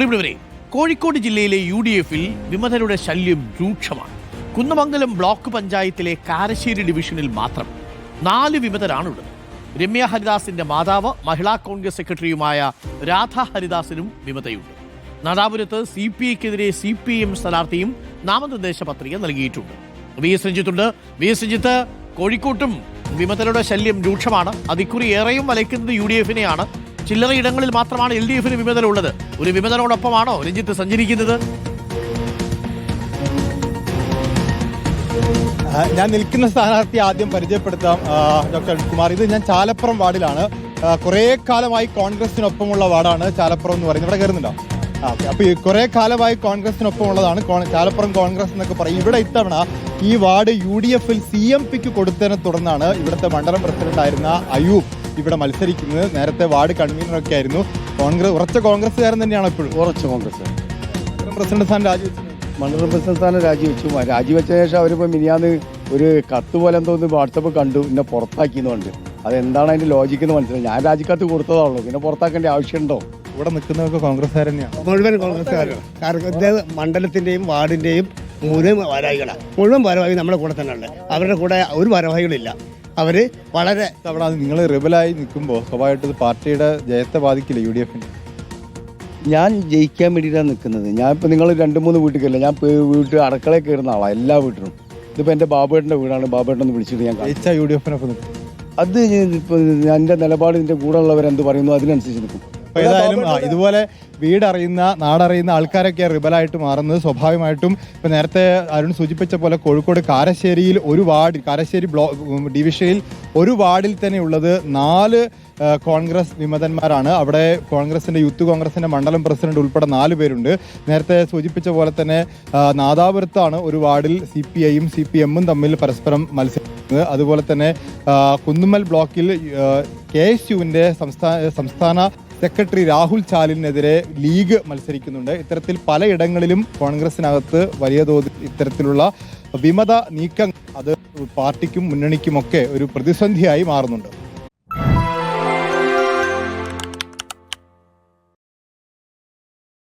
പ്രിയപ്പെട്ടവരെ കോഴിക്കോട് ജില്ലയിലെ U D എഫിൽ വിമതരുടെ ശല്യം രൂക്ഷമാണ്. കുന്നമംഗലം ബ്ലോക്ക് പഞ്ചായത്തിലെ കാരശ്ശേരി ഡിവിഷനിൽ മാത്രം നാല് വിമതരാണുള്ളത്. രമ്യ ഹരിദാസിന്റെ മാതാവ് മഹിളാ കോൺഗ്രസ് സെക്രട്ടറിയുമായ രാധ ഹരിദാസിനും വിമതയുണ്ട്. നാദാപുരത്ത് സി പി ഐക്കെതിരെ സി പി എം സ്ഥാനാർത്ഥിയും നാമനിർദ്ദേശ പത്രിക നൽകിയിട്ടുണ്ട്. വി എസ് രഞ്ജിത്തുണ്ട്. വി എസ് രഞ്ജിത്ത് കോഴിക്കോട്ടും വിമതരുടെ ശല്യം രൂക്ഷമാണ്. അതിക്കുറി ഏറെയും വലയ്ക്കുന്നത് യു ഡി എഫിനെയാണ് ചില്ലറ ഇടങ്ങളിൽ മാത്രമാണ് എൽ ഡി എഫിന് വിമതനുള്ളത് ഒരു വിമതനോടൊപ്പമാണോ രഞ്ജിത്ത് സഞ്ചരിക്കുന്നത്? ഞാൻ നിൽക്കുന്ന സ്ഥാനാർത്ഥി ആദ്യം പരിചയപ്പെടുത്താം ഡോക്ടർ കുമാർ ഇത് ഞാൻ ചാലപ്പുറം വാർഡിലാണ്. കുറെ കാലമായി കോൺഗ്രസിനൊപ്പമുള്ള വാർഡാണ് ചാലപ്പുറം എന്ന് പറയുന്നത്. ഇവിടെ കയറുന്നുണ്ടോ? അപ്പോൾ ഈ കുറേ കാലമായി കോൺഗ്രസിനൊപ്പമുള്ളതാണ് ഉള്ളതാണ് ചാലപ്പുറം കോൺഗ്രസ് എന്നൊക്കെ പറയും. ഇവിടെ ഇത്തവണ ഈ വാർഡ് യു ഡി എഫിൽ സി എം പിക്ക് കൊടുത്തതിനെ തുടർന്നാണ് ഇവിടുത്തെ മണ്ഡലം പ്രസിഡന്റ് ആയിരുന്ന അയൂബ് ഇവിടെ മത്സരിക്കുന്നത്. നേരത്തെ വാർഡ് കൺവീനറൊക്കെ ആയിരുന്നു. കോൺഗ്രസ് ഉറച്ച കോൺഗ്രസ്സുകാരൻ തന്നെയാണ് ഇപ്പോഴും? ഉറച്ച കോൺഗ്രസ് പ്രസിഡന്റ് സ്ഥാനം രാജിവെച്ചു. മണ്ഡലം പ്രസിഡന്റ് സ്ഥാനം രാജിവെച്ചു. രാജിവെച്ച ശേഷം അവരിപ്പോൾ മിനിയാന്ന് ഒരു കത്ത് പോലെ എന്തോന്ന് വാട്സപ്പ് കണ്ടു. പിന്നെ പുറത്താക്കിയെന്നുണ്ട്. അതെന്താണ് അതിന്റെ ലോജിക്ക് എന്ന് മനസ്സിലായി. ഞാൻ രാജിക്കത്ത് കൊടുത്തതാണല്ലോ. പിന്നെ പുറത്താക്കേണ്ട ആവശ്യമുണ്ടോ? ഇവിടെ നിൽക്കുന്നവർക്ക് കോൺഗ്രസ്സുകാർ തന്നെയാണ്? മുഴുവൻ കോൺഗ്രസ്സുകാരാണ് കാരണം ഇത് മണ്ഡലത്തിന്റെയും വാർഡിന്റെയും മുഴുവൻ ഭാരവാഹികളാണ് മുഴുവൻ ഭാരവാഹി നമ്മുടെ കൂടെ തന്നെ ഉണ്ട് അവരുടെ കൂടെ ഒരു ഭാരവാഹികളില്ല അവർ വളരെ തവണ നിങ്ങൾ റിബലായി നിൽക്കുമ്പോൾ സ്വാഭാവികമായിട്ട് ഇത് പാർട്ടിയുടെ ജയത്തെ ബാധിക്കില്ല യു ഡി എഫിന് ഞാൻ ജയിക്കാൻ വേണ്ടിയിട്ടാണ് നിൽക്കുന്നത്. ഞാൻ ഇപ്പോൾ നിങ്ങൾ രണ്ട് മൂന്ന് വീട്ടിൽ കയറില്ല. ഞാൻ വീട്ടിൽ അടുക്കളയിൽ കയറുന്ന ആളാണ് എല്ലാ വീട്ടിലും. ഇതിപ്പോൾ എന്റെ ബാബുവേട്ടന്റെ വീടാണ്. ബാബുവേട്ടൻ ഒന്ന് വിളിച്ചിട്ട് ഞാൻ ജയിച്ചാൽ ജയിച്ച യു ഡി എഫിനൊപ്പം നിൽക്കും. അത് ഇപ്പോൾ എന്റെ നിലപാട് ഇതിന്റെ കൂടെ ഉള്ളവരെന്ത് പറയുന്നു അതിനനുസരിച്ച് നിൽക്കും. ഏതായാലും ഇതുപോലെ വീടറിയുന്ന നാടറിയുന്ന ആൾക്കാരൊക്കെ റിബലായിട്ട് മാറുന്നത് സ്വാഭാവികമായിട്ടും ഇപ്പൊ നേരത്തെ അരുൺ സൂചിപ്പിച്ച പോലെ കോഴിക്കോട് കാരശ്ശേരിയിൽ ഒരു വാർഡ് കാരശ്ശേരി ബ്ലോ ഉം, ഡിവിഷനിൽ ഒരു വാർഡിൽ തന്നെ ഉള്ളത് നാല് കോൺഗ്രസ് വിമതന്മാരാണ്. അവിടെ കോൺഗ്രസിന്റെ യൂത്ത് കോൺഗ്രസിന്റെ മണ്ഡലം പ്രസിഡന്റ് ഉൾപ്പെടെ നാല് പേരുണ്ട്. നേരത്തെ സൂചിപ്പിച്ച പോലെ തന്നെ നാദാപുരത്താണ് ഒരു വാർഡിൽ സി പി ഐയും സി പി എമ്മും തമ്മിൽ പരസ്പരം മത്സരിക്കുന്നത്. അതുപോലെ തന്നെ കുന്നുമ്മൽ ബ്ലോക്കിൽ കെ എസ് യുവിന്റെ സംസ്ഥാന സംസ്ഥാന സെക്രട്ടറി രാഹുൽ ചാലിനെതിരെ ലീഗ് മത്സരിക്കുന്നുണ്ട്. ഇത്തരത്തിൽ പലയിടങ്ങളിലും കോൺഗ്രസിനകത്ത് വലിയ തോതിൽ ഇത്തരത്തിലുള്ള വിമത നീക്കം അത് പാർട്ടിക്കും മുന്നണിക്കുമൊക്കെ ഒരു പ്രതിസന്ധിയായി മാറുന്നുണ്ട്.